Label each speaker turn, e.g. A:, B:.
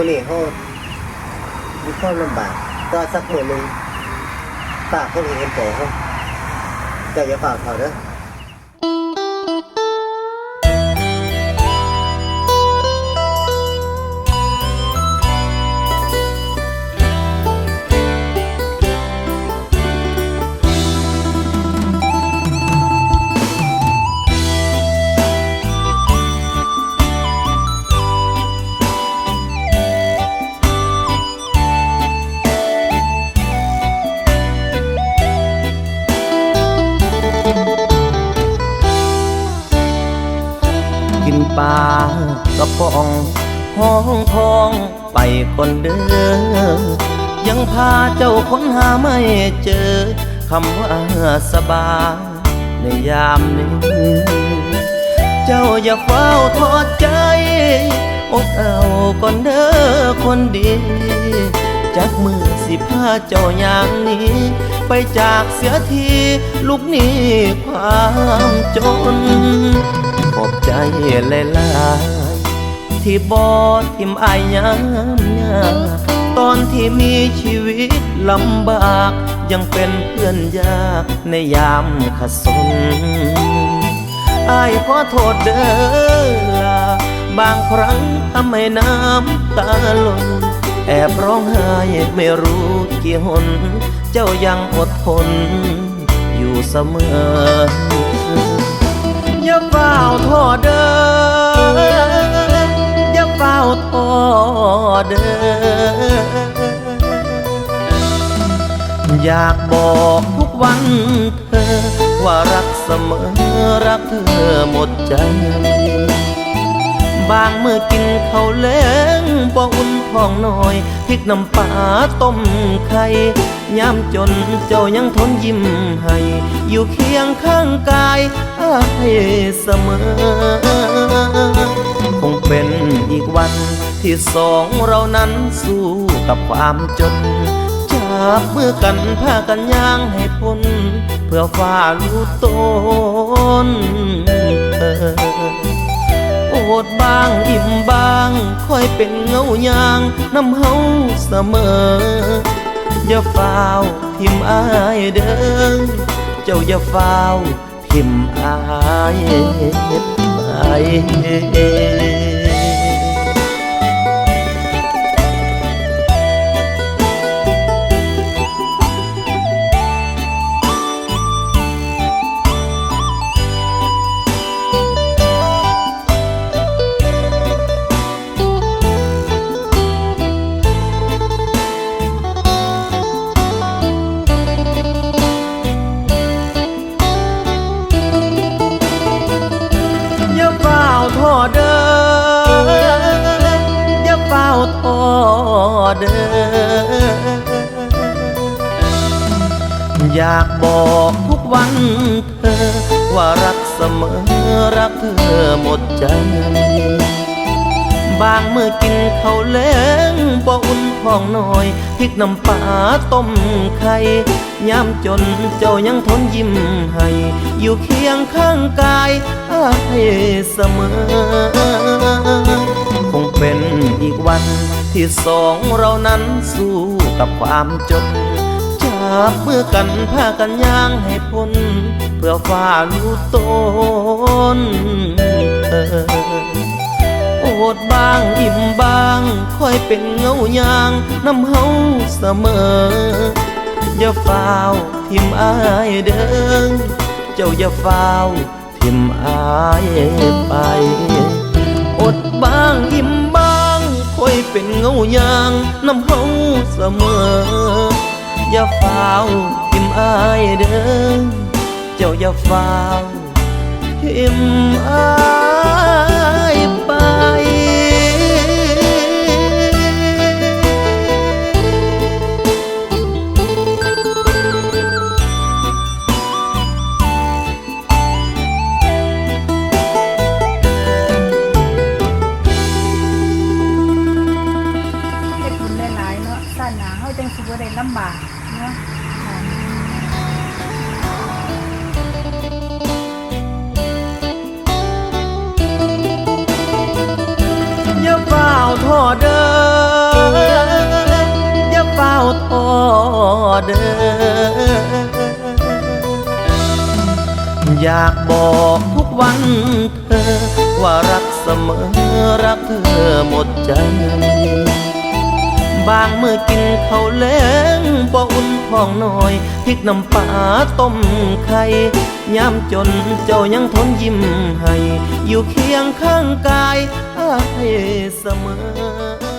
A: มือนี้เขามีความลำบากก็สักมือหนึ่งฝากคนเห็นใจเขาเจ้าอย่าฝากเขาเด้อ
B: กินปลากระป๋องห้องทองไปคนเด้อยังพาเจ้าค้นหาไม่เจอคำว่าสบายในยามนี้เจ้าอย่าเฝ้าทอดใจอดเอาก่อนเด้อคนดีจากมือสิพาเจ้าอย่างนี้ ไปจากเสียทีลูกนี้ความจน ขอบใจหลายๆที่บอทิมอายยามยาตอนที่มีชีวิตลำบาก ยังเป็นเพื่อนยากในยามขัดสนอายขอโทษเด้อล่ะบางครั้งทำให้น้ำตาหล่น แอบร้องไห้ไม่รู้กี่หน เจ้ายังอดทน อยู่เสมอ อย่าเฝ้าโทษเด้ออย่าเฝ้าโทษเด้ออยากบอกทุกวันเธอ ว่ารักเสมอรักเธอหมดใจ บางเมื่อกินเขาวแล้งบ่อุ่นท้องน้อยพริกน้ำปลาต้มไข่ยามจนเจ้ายังทนยิ้มให้ อยู่เคียงข้างกายอ้ายเสมอ คงเป็นอีกวันที่สองเรานั้นสู้กับความจนจับมือกันพากันย่างให้พ้นเพื่อฝ่าลูต้นเธอ ดบางอิ่มบางค่อยเป็นเงายางน้ำเฮาเสมอ อย่าฝ้าวทิมอายเด้อเจ้าอย่าฝ้าวทิมอายไป เด้ออยากบอกทุกวันเธอ ว่ารักเสมอรักเธอหมดใจบางเมื่อกินข้าวแล้งบ่อุ่นทองน้อยพริกน้ำปลาต้มไข่ยามจนเจ้ายังทนยิ้มให้ อยู่เคียงข้างกายอ้ายเสมอ ที่สองเรานั้นสู้กับความจนจับมือกันพากันย่างให้พ้น เพื่อฝ่าลูต้นเธอโอดบางอิ่มบางค่อยเป็นเงายางน้ำเฮาเสมอ อย่าฝ้าทิมอายเด้อเจ้าอย่าฝ้าทิมอายไป อดบางอิ่มบาง อยเป็นเงายางน้ำเฮาเสมอ อย่าฝ้าวทิมอายเด้อเจ้าอย่าฝ้าวทิมอาย
C: บากเนาะอย่าเฝ้าท่อเดินอย่าเฝ้าท่อ
B: เดินอยากบอกทุกวันเธอว่ารักเสมอรักเธอหมดใจ บางเมื่อกินข้าวแล้งบ่อุ่นท้องน้อยพริกน้ำปลาต้มไข่ยามจนเจ้ายังทนยิ้มให้ อยู่เคียงข้างกายให้เสมอ